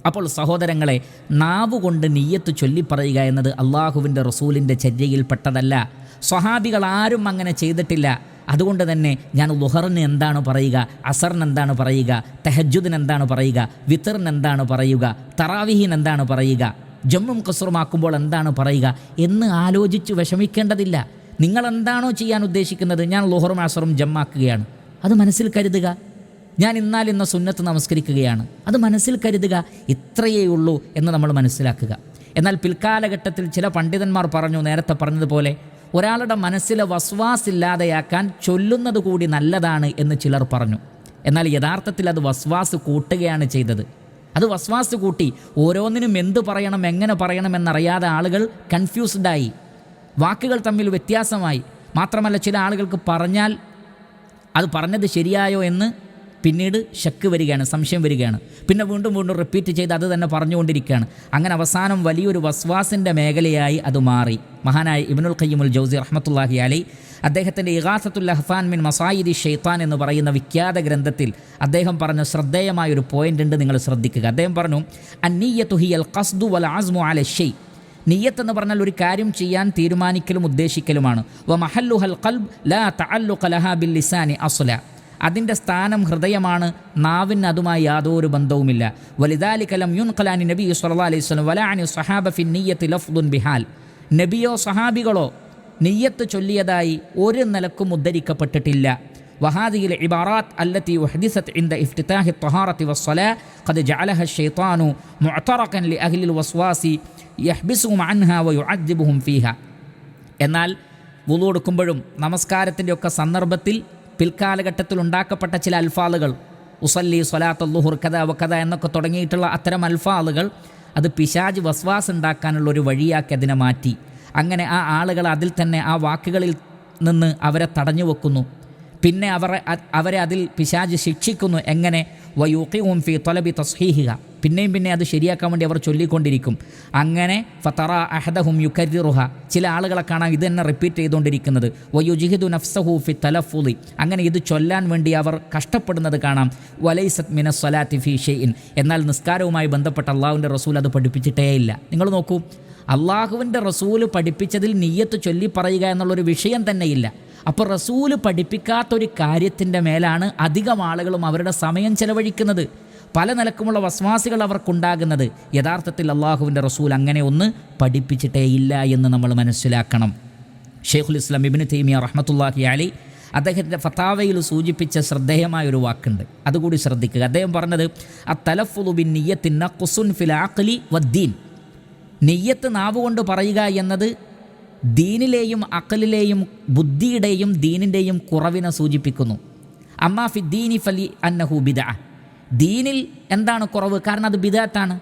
അപ്പോൾ സഹോദരങ്ങളെ നാവുകൊണ്ട് നീയത്ത് ചൊല്ലിപ്പറയുക എന്നത് അള്ളാഹുവിന്റെ റസൂലിന്റെ ചര്യയിൽപ്പെട്ടതല്ല. സ്വഹാബികൾ ആരും അങ്ങനെ ചെയ്തിട്ടില്ല. അതുകൊണ്ട് തന്നെ ഞാൻ ലുഹറിന് എന്താണ് പറയുക അസറിന് എന്താണ് പറയുക തെഹജുദിന് എന്താണ് പറയുക വിത്തറിന് എന്താണ് പറയുക തറാവിഹിന് എന്താണ് പറയുക ജമ്മും കസുറുമാക്കുമ്പോൾ എന്താണ് പറയുക എന്ന് ആലോചിച്ച് വിഷമിക്കേണ്ടതില്ല. നിങ്ങൾ എന്താണോ ചെയ്യാൻ ഉദ്ദേശിക്കുന്നത് ഞാൻ ലുഹറും അസറും ജമ്മാക്കുകയാണ്. അത് മനസ്സിൽ കരുതുക. ഞാൻ ഇന്നാൽ ഇന്ന സുന്നത്ത് നമസ്കരിക്കുകയാണ്. അത് മനസ്സിൽ കരുതുക. ഇത്രയേ ഉള്ളൂ എന്ന് നമ്മൾ മനസ്സിലാക്കുക. എന്നാൽ പിൽക്കാലഘട്ടത്തിൽ ചില പണ്ഡിതന്മാർ പറഞ്ഞു നേരത്തെ പറഞ്ഞതുപോലെ ഒരാളുടെ മനസ്സിലെ വസ്വാസില്ലാതെയാക്കാൻ ചൊല്ലുന്നത് കൂടി നല്ലതാണ് എന്ന് ചിലർ പറഞ്ഞു. എന്നാൽ യഥാർത്ഥത്തിൽ അത് വസ്വാസ് കൂട്ടുകയാണ് ചെയ്തത്. അത് വസ്വാസ് കൂട്ടി ഓരോന്നിനും എന്ത് പറയണം എങ്ങനെ പറയണം എന്നറിയാതെ ആളുകൾ കൺഫ്യൂസ്ഡായി വാക്കുകൾ തമ്മിൽ വ്യത്യാസമായി. മാത്രമല്ല ചില ആളുകൾക്ക് പറഞ്ഞാൽ അത് പറഞ്ഞത് ശരിയായോ എന്ന് പിന്നീട് ശക്ക് വരികയാണ് സംശയം വരികയാണ്. പിന്നെ വീണ്ടും വീണ്ടും റിപ്പീറ്റ് ചെയ്ത് അത് തന്നെ പറഞ്ഞുകൊണ്ടിരിക്കുകയാണ്. അങ്ങനെ അവസാനം വലിയൊരു വസ്വാസിന്റെ മേഖലയായി അത് മാറി. മഹാനായ ഇബിനുൽ ഖയ്യമുൽ ജൗസി റഹ്മത്തുള്ളാഹി അലി അദ്ദേഹത്തിന്റെ ഇറാസത്തുൽ അഹ്ഫാൻ മിൻ മസായിദി ഷെയ്ത്താൻ എന്ന് പറയുന്ന വിഖ്യാത ഗ്രന്ഥത്തിൽ അദ്ദേഹം പറഞ്ഞ ശ്രദ്ധേയമായ ഒരു പോയിന്റ് ഉണ്ട് നിങ്ങൾ ശ്രദ്ധിക്കുക. അദ്ദേഹം പറഞ്ഞു അന്നീയത്തു ഹിയൽ ഖസ്ദു വൽ ആസ്മു അല ഷെയ് നീയത്ത് എന്ന് പറഞ്ഞാൽ ഒരു കാര്യം ചെയ്യാൻ തീരുമാനിക്കലും ഉദ്ദേശിക്കലുമാണ്. വ മഹല്ലുഹൽ കൽബ് ലാ തഅല്ലു കലഹ ബിൽ ലിസാനി അസ്ല. അതിന്റെ സ്ഥാനം ഹൃദയമാണ് നാവിന് അതുമായി യാതൊരു ബന്ധവുമില്ല. വലിദാലിക്കലം യുൻ കലാനി നബി സല്ലാ അലൈഹി സ്വലം വലാനി സഹാബ ഫിൻ നീയത്ത് ലഫ്ദുൻ ബിഹാൽ. നബിയോ സഹാബികളോ നെയ്യത്ത് ചൊല്ലിയതായി ഒരു നിലക്കും ഉദ്ധരിക്കപ്പെട്ടിട്ടില്ല. വഹാദിയിൽ ഇബാറാത്ത് അല്ലത്തി വഹദിസത്ത് ഇൻ ദ ഇഫ്തിത്താഹി തൊഹാറത്തി വസ്വല ഖദ് ജഅലഹ ഷെയ്ത്താനു മൊത്തറക്കൻലി അഖിലിൽ വസ്വാസി യഹ്ബിസു അൻഹ അജിബുഹും ഫീഹ. എന്നാൽ വുളു എടുക്കുമ്പോഴും നമസ്കാരത്തിന്റെയൊക്കെ സന്ദർഭത്തിൽ പിൽക്കാലഘട്ടത്തിൽ ഉണ്ടാക്കപ്പെട്ട ചില അൽഫാലുകൾ ഉസല്ലി സ്വലാത്തല്ലുഹുർ കഥ വക്കഥ എന്നൊക്കെ തുടങ്ങിയിട്ടുള്ള അത്തരം അൽഫാലുകൾ അത് പിശാജ് വസ്വാസ് ഉണ്ടാക്കാനുള്ള ഒരു വഴിയാക്കി അതിനെ മാറ്റി. അങ്ങനെ ആ ആളുകൾ അതിൽ തന്നെ ആ വാക്കുകളിൽ നിന്ന് അവരെ തടഞ്ഞു വെക്കുന്നു. പിന്നെ അവർ അവരെ അതിൽ പിശാജ് ശിക്ഷിക്കുന്നു. എങ്ങനെ? വയൂക്കിയും ഫി തൊലബി തസ്ഹീഹിക പിന്നെയും പിന്നെ അത് ശരിയാക്കാൻ വേണ്ടി അവർ ചൊല്ലിക്കൊണ്ടിരിക്കും. അങ്ങനെ ഫത്തറ അഹദഹും യുക്കരിറുഹ ചില ആളുകളെ കാണാം ഇത് തന്നെ റിപ്പീറ്റ് ചെയ്തുകൊണ്ടിരിക്കുന്നത്. വയുജിഹിദു നഫ്സഹു ഫി തലഫുലി അങ്ങനെ ഇത് ചൊല്ലാൻ വേണ്ടി അവർ കഷ്ടപ്പെടുന്നത് കാണാം. വലൈസത് മിന സ്വലാത്തി ഫി ഷെയ്ൻ എന്നാൽ നിസ്കാരവുമായി ബന്ധപ്പെട്ട അള്ളാഹുവിന്റെ റസൂൽ അത് പഠിപ്പിച്ചിട്ടേ ഇല്ല നിങ്ങൾ നോക്കൂ. അള്ളാഹുവിന്റെ റസൂൽ പഠിപ്പിച്ചതിൽ നീയത്ത് ചൊല്ലി പറയുക എന്നുള്ളൊരു വിഷയം തന്നെയില്ല. അപ്പോൾ റസൂൽ പഠിപ്പിക്കാത്തൊരു കാര്യത്തിന്റെ മേലാണ് അധികം ആളുകളും അവരുടെ സമയം ചെലവഴിക്കുന്നത്. പല നിലക്കുമുള്ള വസ്വാസികൾ അവർക്കുണ്ടാകുന്നത്. യഥാർത്ഥത്തിൽ അള്ളാഹുവിന്റെ റസൂൽ അങ്ങനെ ഒന്ന് പഠിപ്പിച്ചിട്ടേ ഇല്ല എന്ന് നമ്മൾ മനസ്സിലാക്കണം. ഷെയ്ഖുൽ ഇസ്ലാം ഇബിന് തൈമിയ റഹ്മത്തുല്ലാഹി അലി അദ്ദേഹത്തിന്റെ ഫത്താവയിൽ സൂചിപ്പിച്ച ശ്രദ്ധേയമായ ഒരു വാക്കുണ്ട്. അതുകൂടി ശ്രദ്ധിക്കുക. അദ്ദേഹം പറഞ്ഞത് അ തലഫുലുബിൻ നിയ്യത്തിൻ നഖുസുൻ ഫിൽ ആഖ്ലി വദ്ദീൻ. നെയ്യത്ത് നാവുകൊണ്ട് പറയുക എന്നത് ദീനിലെയും അക്കലിലെയും ബുദ്ധിയുടെയും ദീനിന്റെയും കുറവിനെ സൂചിപ്പിക്കുന്നു. അമ്മാ ഫി ദീനി ഫലി അന്നഹു ബിദ. ദീനിൽ എന്താണ് കുറവ്? കാരണം അത് ബിദാത്താണ്.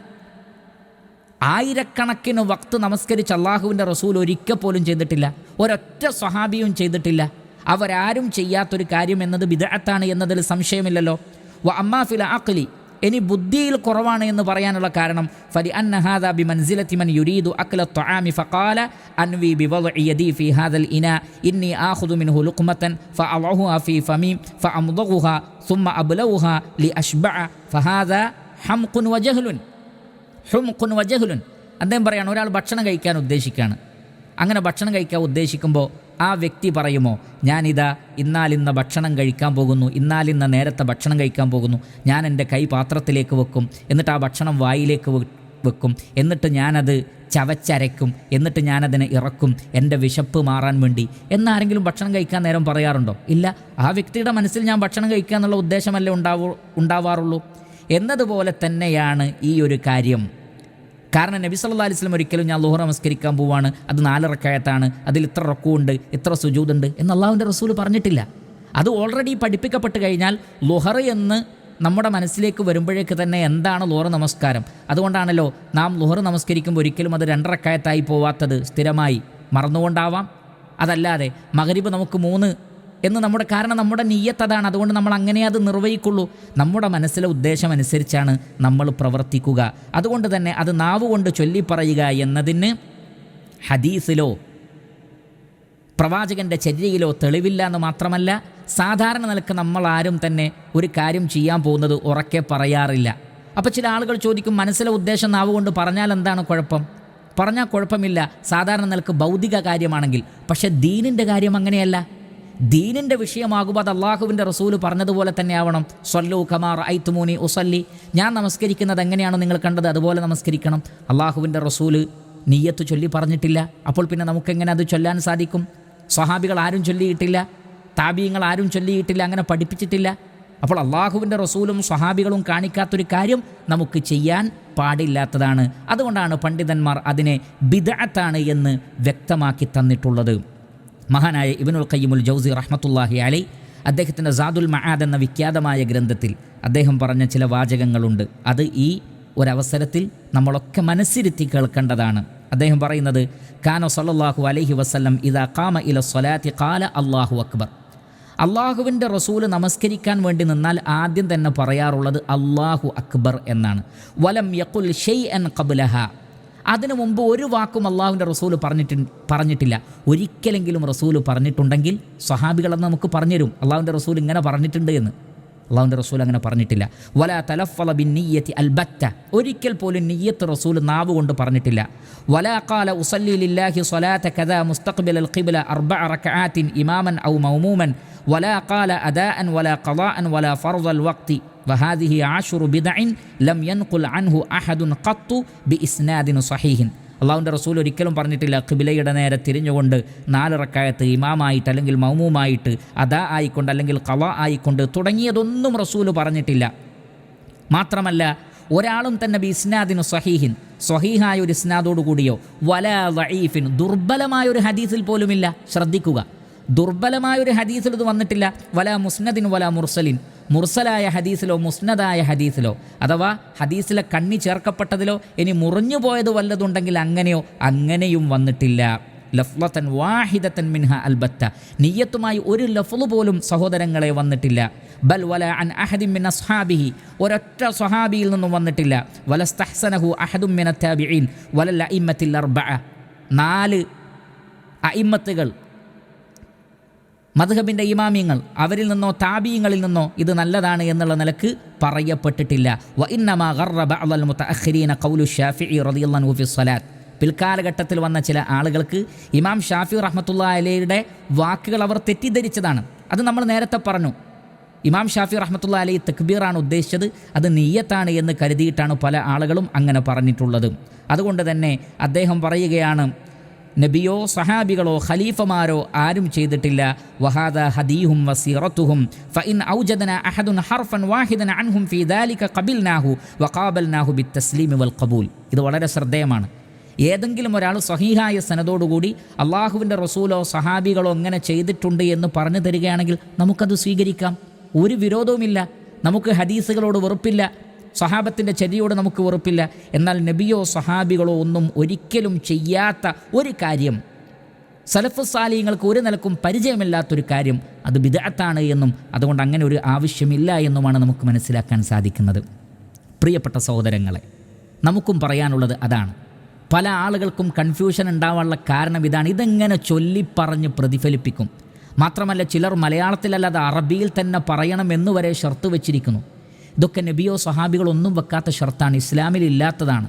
ആയിരക്കണക്കിന് വക്ത് നമസ്കരിച്ച് അള്ളാഹുവിന്റെ റസൂൽ ഒരിക്കൽ പോലും ചെയ്തിട്ടില്ല. ഒരൊറ്റ സ്വഹാബിയും ചെയ്തിട്ടില്ല. അവരാരും ചെയ്യാത്തൊരു കാര്യം എന്നത് ബിദാത്താണ് എന്നതിൽ സംശയമില്ലല്ലോ. വ അമ്മാ ഫിൽ അഖ്ലി ഇനി ബുദ്ധിയിൽ കുറവാണ് എന്ന് പറയാനുള്ള കാരണം ഫലി അന്നഹാദ ബി മൻസിലത്തി മൻ യുരീദു അക്ല ത്വആമി ഫഖാല അൻവി ബി വദ്ഇ യദി ഫി ഹാദൽ ഇന ഇന്നി ആഖുദു മിൻഹു ലുഖ്മത്തൻ ഫഅളഹുഹ ഫി ഫമി ഫഅംദഗുഹ ثم أبلوها لأشبع فهذا حمق وجهل ഹുമുഖുൻ വജഹുലുൻ അദ്ദേഹം പറയാണ് ഒരാൾ ഭക്ഷണം കഴിക്കാൻ ഉദ്ദേശിക്കുകയാണ് അങ്ങനെ ഭക്ഷണം കഴിക്കാൻ ഉദ്ദേശിക്കുമ്പോൾ ആ വ്യക്തി പറയുമോ ഞാനിതാ ഇന്നാലിന്ന ഭക്ഷണം കഴിക്കാൻ പോകുന്നു ഇന്നാലിന്ന നേരത്തെ ഭക്ഷണം കഴിക്കാൻ പോകുന്നു ഞാൻ എന്റെ കൈ പാത്രത്തിലേക്ക് വെക്കും എന്നിട്ട് ആ ഭക്ഷണം വായിലേക്ക് വെക്കും എന്നിട്ട് ഞാനത് ചവച്ചരയ്ക്കും എന്നിട്ട് ഞാനതിനെ ഇറക്കും എന്റെ വിശപ്പ് മാറാൻ വേണ്ടി. എന്നാരെങ്കിലും ഭക്ഷണം കഴിക്കാൻ നേരം പറയാറുണ്ടോ? ഇല്ല. ആ വ്യക്തിയുടെ മനസ്സിൽ ഞാൻ ഭക്ഷണം കഴിക്കുക എന്നുള്ള ഉദ്ദേശമല്ലേ ഉണ്ടാവൂ ഉണ്ടാവാറുള്ളൂ? എന്നതുപോലെ തന്നെയാണ് ഈ ഒരു കാര്യം. കാരണം നബി സല്ലാ അലൈഹി വസല്ലം ഒരിക്കലും ഞാൻ ലുഹർ നമസ്കരിക്കാൻ പോവാണ്. അത് നാല് റക്കായത്താണ്. അതിൽ ഇത്ര റക്കുണ്ട് ഇത്ര സുജൂതുണ്ട് എന്ന് അള്ളാഹുവിന്റെ റസൂൽ പറഞ്ഞിട്ടില്ല. അത് ഓൾറെഡി പഠിപ്പിക്കപ്പെട്ട് കഴിഞ്ഞാൽ ലുഹർ എന്ന് നമ്മുടെ മനസ്സിലേക്ക് വരുമ്പോഴേക്ക് തന്നെ എന്താണ് ലുഹർ നമസ്കാരം? അതുകൊണ്ടാണല്ലോ നാം ലുഹർ നമസ്കരിക്കുമ്പോൾ ഒരിക്കലും അത് രണ്ടറക്കായത്തായി പോവാത്തത്. സ്ഥിരമായി മറന്നുകൊണ്ടാവാം. അതല്ലാതെ മകരിബ് നമുക്ക് മൂന്ന് എന്ന് നമ്മുടെ കാരണം നമ്മുടെ നീയത്ത് അതാണ്. അതുകൊണ്ട് നമ്മൾ അങ്ങനെ അത് നിർവഹിക്കുള്ളൂ. നമ്മുടെ മനസ്സിലെ ഉദ്ദേശം അനുസരിച്ചാണ് നമ്മൾ പ്രവർത്തിക്കുക. അതുകൊണ്ട് തന്നെ അത് നാവ് കൊണ്ട് ചൊല്ലിപ്പറയുക എന്നതിന് ഹദീസിലോ പ്രവാചകന്റെ ചര്യയിലോ തെളിവില്ല എന്ന് മാത്രമല്ല സാധാരണ നിലയ്ക്ക് നമ്മൾ ആരും തന്നെ ഒരു കാര്യം ചെയ്യാൻ പോകുന്നത് ഉറക്കെ പറയാറില്ല. അപ്പോൾ ചില ആളുകൾ ചോദിക്കും മനസ്സിലെ ഉദ്ദേശം നാവ് കൊണ്ട് പറഞ്ഞാൽ എന്താണ് കുഴപ്പം? പറഞ്ഞാൽ കുഴപ്പമില്ല. സാധാരണ നിലയ്ക്ക് ഭൗതിക കാര്യമാണെങ്കിൽ. പക്ഷേ ദീനിന്റെ കാര്യം അങ്ങനെയല്ല. ദീനിന്റെ വിഷയമാകുമ്പോൾ അത് അള്ളാഹുവിന്റെ റസൂൽ പറഞ്ഞതുപോലെ തന്നെ ആവണം. സൊല്ലു ഖമാർ ഐത്തുമൂനി ഉസല്ലി. ഞാൻ നമസ്കരിക്കുന്നത് എങ്ങനെയാണ് നിങ്ങൾ കണ്ടത് അതുപോലെ നമസ്കരിക്കണം. അള്ളാഹുവിന്റെ റസൂൽ നീയത്ത് ചൊല്ലി പറഞ്ഞിട്ടില്ല. അപ്പോൾ പിന്നെ നമുക്കെങ്ങനെ അത് ചൊല്ലാൻ സാധിക്കും? സ്വഹാബികൾ ആരും ചൊല്ലിയിട്ടില്ല. താബീയങ്ങൾ ആരും ചൊല്ലിയിട്ടില്ല. അങ്ങനെ പഠിപ്പിച്ചിട്ടില്ല. അപ്പോൾ അള്ളാഹുവിന്റെ റസൂലും സ്വഹാബികളും കാണിക്കാത്തൊരു കാര്യം നമുക്ക് ചെയ്യാൻ പാടില്ലാത്തതാണ്. അതുകൊണ്ടാണ് പണ്ഡിതന്മാർ അതിനെ ബിദഅത്താണ് എന്ന് വ്യക്തമാക്കി തന്നിട്ടുള്ളത്. മഹാനായ ഇബനുൽ ഖയ്യിമുൽ ജൗസി റഹ്മത്തുല്ലാഹി അലൈ അദ്ദേഹത്തിന്റെ സാദുൽ മഹാദ് എന്ന വിഖ്യാതമായ ഗ്രന്ഥത്തിൽ അദ്ദേഹം പറഞ്ഞ ചില വാചകങ്ങളുണ്ട്. അത് ഈ ഒരവസരത്തിൽ നമ്മളൊക്കെ മനസ്സിരുത്തി കേൾക്കേണ്ടതാണ്. അദ്ദേഹം പറയുന്നത് കാനോ സല്ലല്ലാഹു അലഹി വസ്ലം ഇദാ ഖാമ ഇല സ്വലാത്തി കാല അള്ളാഹു അക്ബർ. അള്ളാഹുവിന്റെ റസൂൽ നമസ്കരിക്കാൻ വേണ്ടി നിന്നാൽ ആദ്യം തന്നെ പറയാറുള്ളത് അള്ളാഹു അക്ബർ എന്നാണ്. വലം യക്കുൽ ഷെയ് അൻ കബുലഹ അതിനു മുമ്പ് ഒരു വാക്കും അള്ളാഹുവിന്റെ റസൂൽ പറഞ്ഞിട്ട് പറഞ്ഞിട്ടില്ല. ഒരിക്കലെങ്കിലും റസൂൽ പറഞ്ഞിട്ടുണ്ടെങ്കിൽ സ്വഹാബികളെന്ന് നമുക്ക് പറഞ്ഞുതരും. അള്ളാഹുവിന്റെ റസൂൽ ഇങ്ങനെ പറഞ്ഞിട്ടുണ്ട് എന്ന്. അള്ളാഹുന്റെ റസൂൽ അങ്ങനെ പറഞ്ഞിട്ടില്ല. വല തലഫല ബിൻ നീയത്തി അൽബറ്റ ഒരിക്കൽ പോലും നീയത്ത് റസൂൽ നാവ് കൊണ്ട് പറഞ്ഞിട്ടില്ല. വലാ കാല ഉസല്ലിലില്ലാഹി സ്വലാത്ത കഥ മുസ്തഖ്ബിൽ അൽ ഖിബില അർബ അറക്കാത്തിൻ ഇമാമൻ ഔ മൗമൂമൻ. വലാ കാല അദാ അൻ വല ഖദാ അൻ വല ഫർദ് അൽ വക്തി وهذه عشر بدع لم ينقل عنه അഹദുൻ قط ബി ഇസ്നാദിനു സഹീഹിൻ റസൂൽ ഒരിക്കലും പറഞ്ഞിട്ടില്ല കിബിലയുടെ നേരെ തിരിഞ്ഞുകൊണ്ട് നാലിറക്കായത്ത് ഇമാമായിട്ട് അല്ലെങ്കിൽ മൗമുമായിട്ട് അദാ ആയിക്കൊണ്ട് അല്ലെങ്കിൽ കവ ആയിക്കൊണ്ട് തുടങ്ങിയതൊന്നും റസൂൽ പറഞ്ഞിട്ടില്ല. മാത്രമല്ല ഒരാളും തന്നെ ബി ഇസ്നാദിന് സഹീഹിൻ. സഹീഹായ ഒരു ഇസ്നാദോടു കൂടിയോ വല വഈഫിൻ ദുർബലമായ ഒരു ഹദീസിൽ പോലുമില്ല. ശ്രദ്ധിക്കുക. ദുർബലമായ ഒരു ഹദീസിൽ ഇത് വന്നിട്ടില്ല. വല മുസ്നദിൻ വല മുർസലിൻ. മുർസലായ ഹദീസിലോ മുസ്നദായ ഹദീസിലോ അഥവാ ഹദീസിലെ കണ്ണി ചേർക്കപ്പെട്ടതിലോ ഇനി മുറിഞ്ഞു പോയത് വല്ലതുണ്ടെങ്കിൽ അങ്ങനെയോ അങ്ങനെയും വന്നിട്ടില്ല. ലഫ്ലത്തൻ വാഹിദത്തൻ മിൻഹ അൽബത്ത. നീയത്തുമായി ഒരു ലഫ്ലു പോലും സഹോദരങ്ങളെ വന്നിട്ടില്ല. ബൽ വല അൻ അഹദിം മിൻ അസ്ഹാബിഹി. ഒരൊറ്റ സ്വഹാബിയിൽ നിന്നും വന്നിട്ടില്ല. വലസ്തഹ്സനഹു അഹദും മിന താബിഈൻ. വലല്ല ഇമ്മത്തിൽ അർബഅ. നാല് അയിമ്മത്തുകൾ മദ്ഹബിന്റെ ഇമാമിയങ്ങൾ അവരിൽ നിന്നോ താബീയങ്ങളിൽ നിന്നോ ഇത് നല്ലതാണ് എന്നുള്ള നിലയ്ക്ക് പറയപ്പെട്ടിട്ടില്ല. പിൽക്കാലഘട്ടത്തിൽ വന്ന ചില ആളുകൾക്ക് ഇമാം ഷാഫി റഹ്മത്തുള്ള അലയുടെ വാക്കുകൾ അവർ തെറ്റിദ്ധരിച്ചതാണ്. അത് നമ്മൾ നേരത്തെ പറഞ്ഞു. ഇമാം ഷാഫി റഹ്മത്തുള്ള അലി തക്ബീറാണ് ഉദ്ദേശിച്ചത്. അത് നീയത്താണ് എന്ന് കരുതിയിട്ടാണ് പല ആളുകളും അങ്ങനെ പറഞ്ഞിട്ടുള്ളത്. അതുകൊണ്ട് തന്നെ അദ്ദേഹം പറയുകയാണ് നബിയോ സഹാബികളോ ഖലീഫമാരോ ആരും ചെയ്തിട്ടില്ല. വഹാദ ഹദീഹും വസീറത്തുഹും. ഫഇൻ ഔജദന അഹദുൻ ഹർഫൻ വാഹിദൻ അൻഹും ഫി ദാലിക ഖബിൽനാഹു വഖാബൽനാഹു ബിത്തസ്ലീമി വൽ ഖബൂൽ. ഇത് വളരെ ശ്രദ്ധേയമാണ്. ഏതെങ്കിലും ഒരാൾ സഹീഹായ സനതോടുകൂടി അള്ളാഹുവിന്റെ റസൂലോ സഹാബികളോ അങ്ങനെ ചെയ്തിട്ടുണ്ട് എന്ന് പറഞ്ഞു തരികയാണെങ്കിൽ നമുക്കത് സ്വീകരിക്കാം. ഒരു വിരോധവുമില്ല. നമുക്ക് ഹദീസുകളോട് വെറുപ്പില്ല. സഹാബത്തിന്റെ ചര്യയോട് നമുക്ക് വെറുപ്പില്ല. എന്നാൽ നബിയോ സഹാബികളോ ഒന്നും ഒരിക്കലും ചെയ്യാത്ത ഒരു കാര്യം. സലഫ് സാലിയങ്ങൾക്ക് ഒരു നിലക്കും പരിചയമില്ലാത്തൊരു കാര്യം. അത് ബിദാത്താണ് എന്നും അതുകൊണ്ട് അങ്ങനെ ഒരു ആവശ്യമില്ല എന്നുമാണ് നമുക്ക് മനസ്സിലാക്കാൻ സാധിക്കുന്നത്. പ്രിയപ്പെട്ട സഹോദരങ്ങളെ നമുക്കും പറയാനുള്ളത് അതാണ്. പല ആളുകൾക്കും കൺഫ്യൂഷൻ ഉണ്ടാവാനുള്ള കാരണം ഇതാണ്. ഇതെങ്ങനെ ചൊല്ലിപ്പറഞ്ഞ് പ്രതിഫലിപ്പിക്കും? മാത്രമല്ല ചിലർ മലയാളത്തിലല്ലാതെ അറബിയിൽ തന്നെ പറയണം എന്ന് വരെ ഷർത്ത് വെച്ചിരിക്കുന്നു. ഇതൊക്കെ നബിയോ സഹാബികളോ ഒന്നും വെക്കാത്ത ഷർത്താണ്. ഇസ്ലാമിൽ ഇല്ലാത്തതാണ്.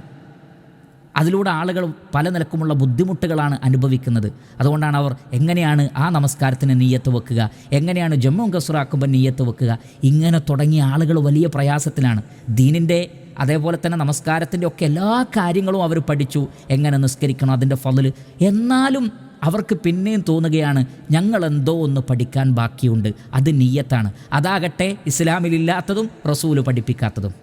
അതിലൂടെ ആളുകൾ പല നിലക്കുമുള്ള ബുദ്ധിമുട്ടുകളാണ് അനുഭവിക്കുന്നത്. അതുകൊണ്ടാണ് അവർ എങ്ങനെയാണ് ആ നമസ്കാരത്തിന് നീയത്ത് വെക്കുക എങ്ങനെയാണ് ജമ്മു കസുറാക്കുമ്പോൾ നീയത്ത് വെക്കുക. ഇങ്ങനെ തുടങ്ങിയ ആളുകൾ വലിയ പ്രയാസത്തിലാണ്. ദീനിന്റെ അതേപോലെ തന്നെ നമസ്കാരത്തിന്റെ ഒക്കെ എല്ലാ കാര്യങ്ങളും അവർ പഠിച്ചു. എങ്ങനെ നിസ്കരിക്കണം അതിന്റെ ഫതിൽ. എന്നാലും അവർക്ക് പിന്നെയും തോന്നുകയാണ് ഞങ്ങൾ എന്തോ ഒന്ന് പഠിക്കാൻ ബാക്കിയുണ്ട്. അത് നീയത്താണ്. അതാകട്ടെ ഇസ്ലാമിലില്ലാത്തതും റസൂൽ പഠിപ്പിക്കാത്തതും.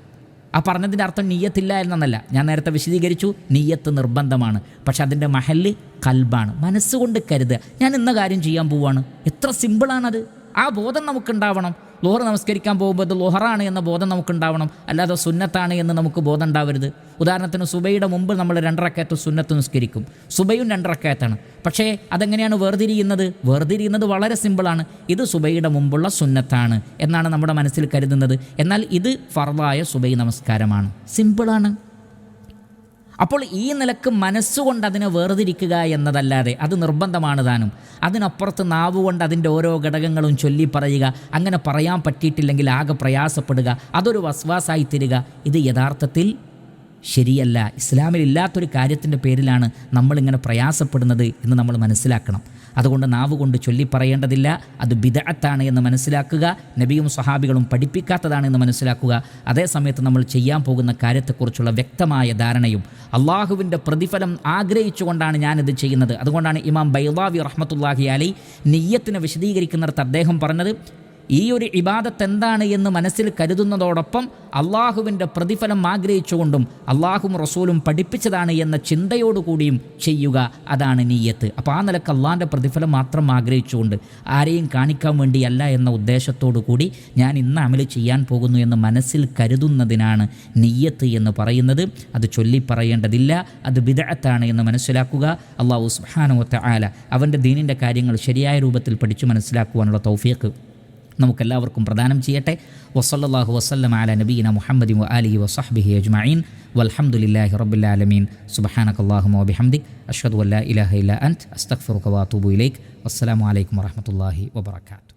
ആ പറഞ്ഞതിന്റെ അർത്ഥം നീയത്തില്ല എന്നല്ല ഞാൻ നേരത്തെ വിശദീകരിച്ചു നീയത്ത് നിർബന്ധമാണ്. പക്ഷെ അതിന്റെ മഹൽ കൽബാണ്. മനസ്സുകൊണ്ട് കരുതുക. ഞാൻ ഇന്ന കാര്യം ചെയ്യാൻ പോവാണ്. എത്ര സിമ്പിളാണത്. ആ ബോധം നമുക്കുണ്ടാവണം. ലോഹർ നമസ്കരിക്കാൻ പോകുമ്പോൾ അത് ലോഹറാണ് എന്ന ബോധം നമുക്കുണ്ടാവണം. അല്ലാതെ സുന്നത്താണ് എന്ന് നമുക്ക് ബോധം ഉണ്ടാവരുത്. ഉദാഹരണത്തിന് സുബൈയുടെ മുമ്പ് നമ്മൾ രണ്ടറക്കയത്ത് സുന്നത്ത് നിസ്കരിക്കും. സുബയും രണ്ടറക്കയത്താണ് പക്ഷേ അതെങ്ങനെയാണ് വേർതിരിയുന്നത്? വേർതിരിയുന്നത് വളരെ സിമ്പിളാണ്. ഇത് സുബൈയുടെ മുമ്പുള്ള സുന്നത്താണ് എന്നാണ് നമ്മുടെ മനസ്സിൽ കരുതുന്നത്. എന്നാൽ ഇത് ഫർവായ സുബൈ നമസ്കാരമാണ്. സിമ്പിളാണ്. അപ്പോൾ ഈ നിലയ്ക്ക് മനസ്സുകൊണ്ട് അതിനെ വേർതിരിക്കുക എന്നതല്ലാതെ അത് നിർബന്ധമാണ് താനും. അതിനപ്പുറത്ത് നാവുകൊണ്ട് അതിന്റെ ഓരോ ഘടകങ്ങളും ചൊല്ലി പറയുക അങ്ങനെ പറയാൻ പറ്റിയിട്ടില്ലെങ്കിൽ ആകെ പ്രയാസപ്പെടുക അതൊരു വസ്വാസായി തരിക. ഇത് യഥാർത്ഥത്തിൽ ശരിയല്ല. ഇസ്ലാമിൽ ഇല്ലാത്തൊരു കാര്യത്തിന്റെ പേരിലാണ് നമ്മളിങ്ങനെ പ്രയാസപ്പെടുന്നത് എന്ന് നമ്മൾ മനസ്സിലാക്കണം. അതുകൊണ്ട് നാവ് കൊണ്ട് ചൊല്ലിപ്പറയേണ്ടതില്ല അത് ബിദഅത്താണ് എന്ന് മനസ്സിലാക്കുക. നബിയും സഹാബികളും പഠിപ്പിക്കാത്തതാണ് എന്ന് മനസ്സിലാക്കുക. അതേസമയത്ത് നമ്മൾ ചെയ്യാൻ പോകുന്ന കാര്യത്തെക്കുറിച്ചുള്ള വ്യക്തമായ ധാരണയും അള്ളാഹുവിന്റെ പ്രതിഫലം ആഗ്രഹിച്ചുകൊണ്ടാണ് ഞാനിത് ചെയ്യുന്നത്. അതുകൊണ്ടാണ് ഇമാം ബൈവാവി റഹ്മത്തുല്ലാഹി അലി നെയ്യത്തിനെ വിശദീകരിക്കുന്നിടത്ത് അദ്ദേഹം പറഞ്ഞത് ഈ ഒരു ഇബാദത്ത് എന്താണ് എന്ന് മനസ്സിൽ കരുതുന്നതോടൊപ്പം അള്ളാഹുവിന്റെ പ്രതിഫലം ആഗ്രഹിച്ചുകൊണ്ടും അള്ളാഹും റസൂലും പഠിപ്പിച്ചതാണ് എന്ന ചിന്തയോടുകൂടിയും ചെയ്യുക അതാണ് നീയത്ത്. അപ്പോൾ ആ നിലയ്ക്ക് അള്ളാഹിന്റെ പ്രതിഫലം മാത്രം ആഗ്രഹിച്ചുകൊണ്ട് ആരെയും കാണിക്കാൻ വേണ്ടിയല്ല എന്ന ഉദ്ദേശത്തോടു കൂടി ഞാൻ ഇന്ന് അമൽ ചെയ്യാൻ പോകുന്നു എന്ന് മനസ്സിൽ കരുതുന്നതിനാണ് നീയത്ത് എന്ന് പറയുന്നത്. അത് ചൊല്ലി പറയേണ്ടതില്ല. അത് വിദഗ്ധത്താണ് എന്ന് മനസ്സിലാക്കുക. അള്ളാഹു സുഹാനോത്ത ആല അവന്റെ ദീനിന്റെ കാര്യങ്ങൾ ശരിയായ രൂപത്തിൽ പഠിച്ചു മനസ്സിലാക്കുവാനുള്ള തൗഫീഖ്. നമുക്കെല്ലാവർക്കും പ്രദാനം ചെയ്യട്ടെ. വസല്ലാഹു വസ്ലം അല നബീന മുഹമ്മദി അലി വസഹബിഹി അജ്മീൻ വൽഹമുല്ലാഹി റബുല്ലാലമീൻ സുബഹാനക്കല്ലാഹു വബിഹംദിക് അഷ്ഹദു അല്ലാ ഇലാഹ ഇല്ല അന്റ് അസ്തഗ്ഫിറുക വാത്തൂബു ഇലൈക്. വസ്സലാമലൈക്കും അലൈക്കും വറഹ്മത്തുള്ളാഹി വബറകാതുഹു